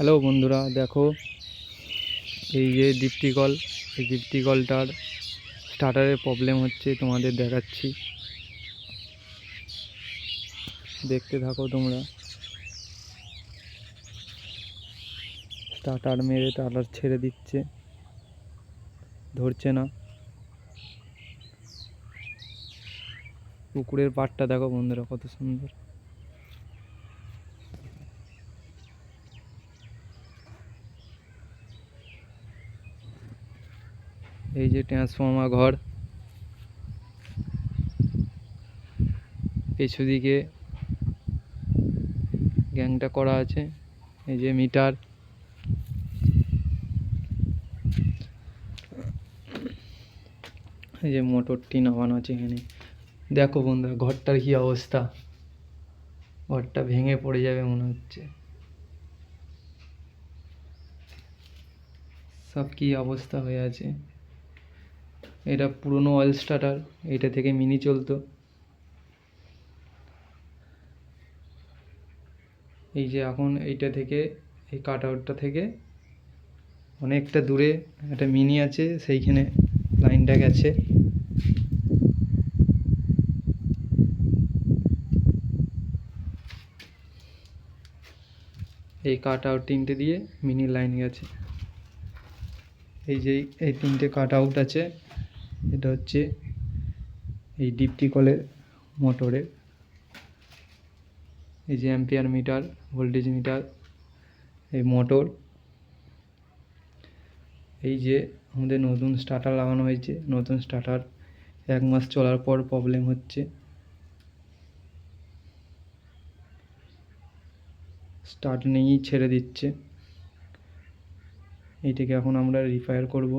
Hello বন্ধুরা, দেখো এই যে দীপ্তি এই দীপ্তি কলটার স্টার্টারের প্রবলেম হচ্ছে, তোমাদের দেখাচ্ছি। দেখতে থাকো তোমরা। স্টার্টার মেরে টাটার ছেড়ে দিচ্ছে। ধরছে না। পুকুরের পাড়টা দেখো বন্ধুরা, কত সুন্দর। এই যে ট্রান্সফর্মার ঘর। পেছু দিকে গ্যাংটা করা আছে, এই যে মিটার এই যে মোটরটি নামানো আছে এখানে। দেখো বন্ধুরা, ঘরটার কি অবস্থা? ঘরটা ভেঙে পড়ে যাবে মনে হচ্ছে। সব কি অবস্থা হয়ে আছে? এটা পুরনো অয়েল স্টার্টার এটা থেকে মিনি চলতো। এই যে এখন এইটা থেকে, এই কাট আউটটা থেকে অনেকটা দূরে একটা মিনি আছে, সেইখানে লাইনটা গেছে। এই কাট আউট তিনটে দিয়ে মিনি লাইন গেছে। এই যে এই তিনটে কাট আউট আছে এটা হচ্ছে এই ডিপটি কলের মোটরের এই যে অ্যাম্পিয়ার মিটার ভোল্টেজ মিটার এই মোটর এই যে আমাদের নতুন স্টার্টার লাগানো হয়েছে, নতুন স্টার্টার এক মাস চলার পর প্রবলেম হচ্ছে। স্টার্ট নেই, ছেড়ে দিচ্ছে। এইটাকে এখন আমরা রিপেয়ার করব।